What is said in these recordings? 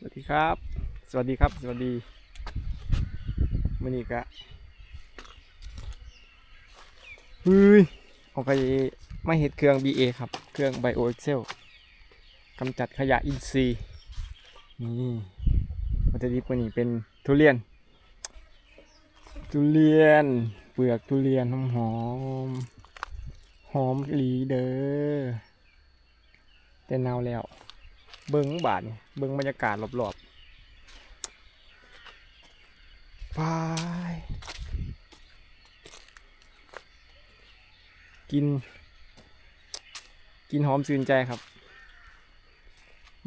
สวัสดีครับ สวัสดีครับ สวัสดีมื่อนี้กะเฮ้ยเอาไปไม่เห็ดเครื่อง BA ครับ เครื่อง Bio Excel กำจัดขยะอินทรีย์ นี่วัตถุดิบวันนี้เป็นทุเรียน ทุเรียน เปลือกทุเรียนหอมหอมหอมหลีเด้อแต่นาวแล้ว เบิ้งบาทนี่เบิ้งบรรยากาศรอบๆไปกิน กินหอมซื่นใจครับ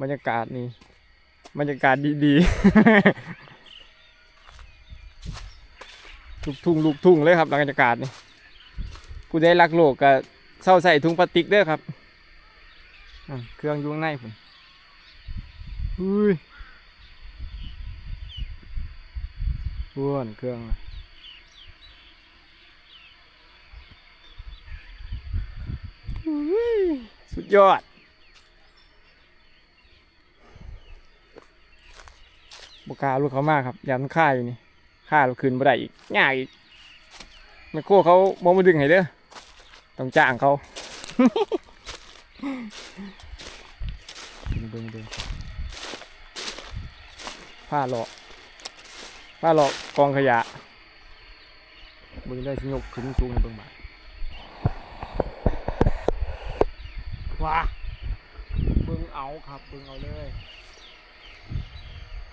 บรรยากาศนี่บรรยากาศดีๆ ลูกทุ่งลูกทุ่งเลยครับบรรยากาศนี่ผู้ได้รักโลกก็เศร้าใส่ถุงพลาสติกเด้อครับ เครื่องยุ่ข้างในผม อุ้ยอ้วนเครื่องอะอุ้ยสุดยอด บุกาลูกเขามากครับยามนค่าอยู่นี่ค่าเราคืนบ่ได้อีกง่ายอีกแมคโครเขาบอมาดึงให้เด้อต้องจ้างเขาดึงดึงดึง ผ้าหลอกผ้าหลอกกองขยะเบิ่งได้สิยกขึ้นสูงให้เบิ่งบาดว้าเบิ่งเอาครับเบิ่งเอาเลย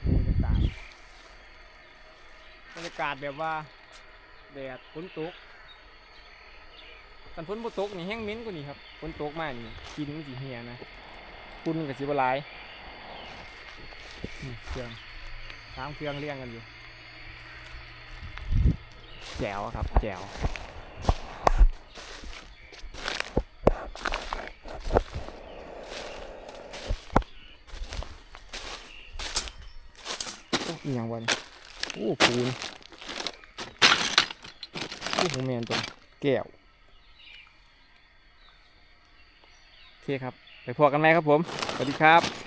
บรรยากาศบรรยากาศแบบว่าแดดฝนตกกันฝนบ่ตกนี่แห้งเหม้นกว่านี้ครับฝนตกมากนี่กินมันสิเหียนะคุณกับสิบลายเครื่อง สามเครื่องเรียงกันอยู่ แจ๋วครับ แจ๋วโอ้ยยังวันโอ้ปูนโอ้โหแมนตัวแก้วโอเคครับ ไปพอกันไหมครับผม สวัสดีครับ